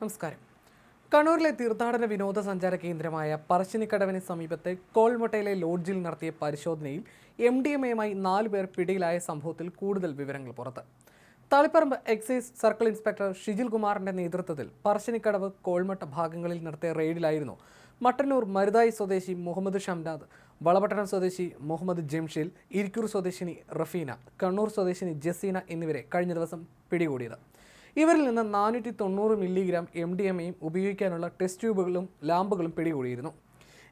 നമസ്കാരം. കണ്ണൂരിലെ തീർത്ഥാടന വിനോദസഞ്ചാര കേന്ദ്രമായ പറശ്ശിനിക്കടവിന് സമീപത്തെ കോൾമൊട്ടയിലെ ലോഡ്ജിൽ നടത്തിയ പരിശോധനയിൽ എം ഡി എം എയുമായി നാല് പേർ പിടിയിലായ സംഭവത്തിൽ കൂടുതൽ വിവരങ്ങൾ പുറത്ത്. Taliparamba excise circle inspector Shijil കുമാറിന്റെ നേതൃത്വത്തിൽ പറശ്ശിനിക്കടവ് കോൾമട്ട ഭാഗങ്ങളിൽ നടത്തിയ റെയ്ഡിലായിരുന്നു മട്ടന്നൂർ മരുതായി സ്വദേശി മുഹമ്മദ് ഷംനാദ് വളപട്ടണം സ്വദേശി മുഹമ്മദ് ജംഷീൽ ഇരിക്കൂർ സ്വദേശിനി റഫീന കണ്ണൂർ സ്വദേശിനി ജസീന എന്നിവരെ കഴിഞ്ഞ ദിവസം പിടികൂടിയത്. ഇവരിൽ നിന്ന് നാനൂറ്റി തൊണ്ണൂറ് മില്ലിഗ്രാം എം ഡി എം എയും ഉപയോഗിക്കാനുള്ള ടെസ്റ്റ് ട്യൂബുകളും ലാമ്പുകളും പിടികൂടിയിരുന്നു.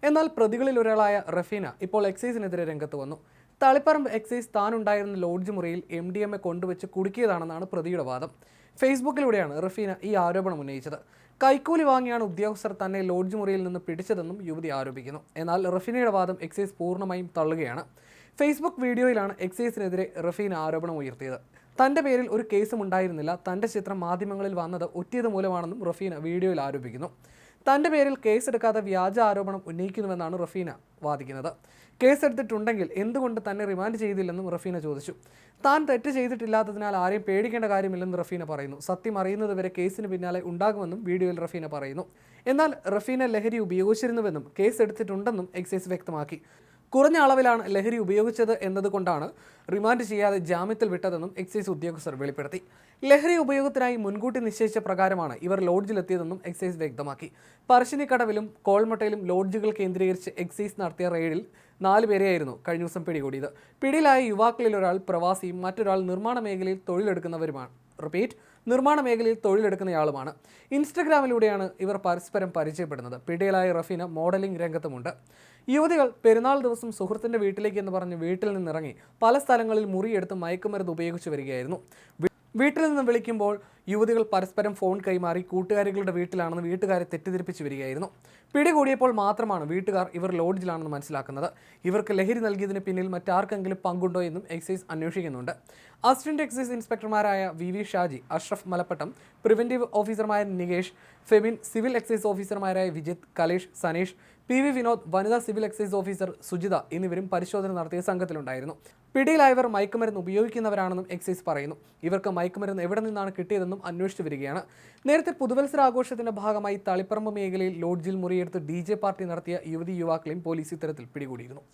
എന്നാൽ പ്രതികളിൽ ഒരാളായ റഫീന ഇപ്പോൾ എക്സൈസിനെതിരെ രംഗത്ത് വന്നു. തളിപ്പറമ്പ് എക്സൈസ് താനുണ്ടായിരുന്ന ലോഡ്ജ് മുറിയിൽ എം ഡി എം എ കൊണ്ടുവച്ച് കുടുക്കിയതാണെന്നാണ് പ്രതിയുടെ വാദം. ഫേസ്ബുക്കിലൂടെയാണ് റഫീന ഈ ആരോപണം ഉന്നയിച്ചത്. കൈക്കൂലി വാങ്ങിയാണ് ഉദ്യോഗസ്ഥർ തന്നെ ലോഡ്ജ് മുറിയിൽ നിന്ന് പിടിച്ചതെന്നും യുവതി ആരോപിക്കുന്നു. എന്നാൽ റഫീനയുടെ വാദം എക്സൈസ് പൂർണമായും തള്ളുകയാണ്. ഫേസ്ബുക്ക് വീഡിയോയിലാണ് എക്സൈസിനെതിരെ റഫീന ആരോപണം ഉയർത്തിയത്. തന്റെ പേരിൽ ഒരു കേസും ഉണ്ടായിരുന്നില്ല. തന്റെ ചിത്രം മാധ്യമങ്ങളിൽ വന്നത് ഒറ്റിയത് മൂലമാണെന്നും റഫീന വീഡിയോയിൽ ആരോപിക്കുന്നു. തന്റെ പേരിൽ കേസെടുക്കാതെ വ്യാജ ആരോപണം ഉന്നയിക്കുന്നുവെന്നാണ് റഫീന വാദിക്കുന്നത്. കേസെടുത്തിട്ടുണ്ടെങ്കിൽ എന്തുകൊണ്ട് തന്നെ റിമാൻഡ് ചെയ്തില്ലെന്നും റഫീന ചോദിച്ചു. താൻ തെറ്റ് ചെയ്തിട്ടില്ലാത്തതിനാൽ ആരെയും പേടിക്കേണ്ട കാര്യമില്ലെന്ന് റഫീന പറയുന്നു. സത്യം അറിയുന്നത് വരെ കേസിന് പിന്നാലെ ഉണ്ടാകുമെന്നും വീഡിയോയിൽ റഫീന പറയുന്നു. എന്നാൽ റഫീന ലഹരി ഉപയോഗിച്ചിരുന്നുവെന്നും കേസെടുത്തിട്ടുണ്ടെന്നും എക്സൈസ് വ്യക്തമാക്കി. കുറഞ്ഞ അളവിലാണ് ലഹരി ഉപയോഗിച്ചത് എന്നതുകൊണ്ടാണ് റിമാൻഡ് ചെയ്യാതെ ജാമ്യത്തിൽ വിട്ടതെന്നും എക്സൈസ് ഉദ്യോഗസ്ഥർ വെളിപ്പെടുത്തി. ലഹരി ഉപയോഗത്തിനായി മുൻകൂട്ടി നിശ്ചയിച്ച പ്രകാരമാണ് ഇവർ ലോഡ്ജിലെത്തിയതെന്നും എക്സൈസ് വ്യക്തമാക്കി. പറശ്ശിനിക്കടവിലും കോൾമട്ടയിലും ലോഡ്ജുകൾ കേന്ദ്രീകരിച്ച് എക്സൈസ് നടത്തിയ റെയ്ഡിൽ നാല് പേരെയായിരുന്നു കഴിഞ്ഞ ദിവസം പിടികൂടിയത്. പിടിയിലായ യുവാക്കളിൽ ഒരാൾ പ്രവാസിയും മറ്റൊരാൾ നിർമ്മാണ മേഖലയിൽ തൊഴിലെടുക്കുന്നവരുമാണ്. റിപ്പീറ്റ് നിർമ്മാണ മേഖലയിൽ തൊഴിലെടുക്കുന്നയാളുമാണ്. ഇൻസ്റ്റഗ്രാമിലൂടെയാണ് ഇവർ പരസ്പരം പരിചയപ്പെടുന്നത്. പിടിയിലായ റഫീന മോഡലിംഗ് രംഗത്തുമുണ്ട്. യുവതികൾ പെരുന്നാൾ ദിവസം സുഹൃത്തിന്റെ വീട്ടിലേക്ക് എന്ന് പറഞ്ഞ് വീട്ടിൽ നിന്നിറങ്ങി പല സ്ഥലങ്ങളിൽ മുറിയെടുത്ത് മയക്കുമരുന്ന് ഉപയോഗിച്ചു വരികയായിരുന്നു. വീട്ടിൽ നിന്ന് വിളിക്കുമ്പോൾ യുവതികൾ പരസ്പരം ഫോൺ കൈമാറി കൂട്ടുകാരികളുടെ വീട്ടിലാണെന്ന് വീട്ടുകാരെ തെറ്റിദ്ധരിപ്പിച്ചു വരികയായിരുന്നു. പിടികൂടിയപ്പോൾ മാത്രമാണ് വീട്ടുകാർ ഇവർ ലോഡ്ജിലാണെന്ന് മനസ്സിലാക്കുന്നത്. ഇവർക്ക് ലഹരി നൽകിയതിന് പിന്നിൽ മറ്റാർക്കെങ്കിലും പങ്കുണ്ടോ എന്നും എക്സൈസ് അന്വേഷിക്കുന്നുണ്ട്. Assistant excise ഇൻസ്പെക്ടർമാരായ V V Shaji Ashraf Malappattam preventive ഓഫീസർമാരായ നികേഷ് ഫെമിൻ സിവിൽ എക്സൈസ് ഓഫീസർമാരായ വിജിത് കലേഷ് സനീഷ് പി വി വിനോദ് വനിതാ സിവിൽ എക്സൈസ് ഓഫീസർ സുജിത എന്നിവരും പരിശോധന നടത്തിയ സംഘത്തിലുണ്ടായിരുന്നു. പിടിയിലായവർ മയക്കുമരുന്ന് ഉപയോഗിക്കുന്നവരാണെന്നും എക്സൈസ് പറയുന്നു. ഇവർക്ക് മയക്കുമരുന്ന് എവിടെ നിന്നാണ് കിട്ടിയതെന്നും അന്വേഷിച്ചു വരികയാണ്. നേരത്തെ പുതുവത്സരാഘോഷത്തിന്റെ ഭാഗമായി തളിപ്പറമ്പ് മേഖലയിൽ ലോഡ്ജിൽ മുറിയെടുത്ത് ഡി പാർട്ടി നടത്തിയ യുവതി യുവാക്കളെയും പോലീസ് ഇത്തരത്തിൽ പിടികൂടിയിരുന്നു.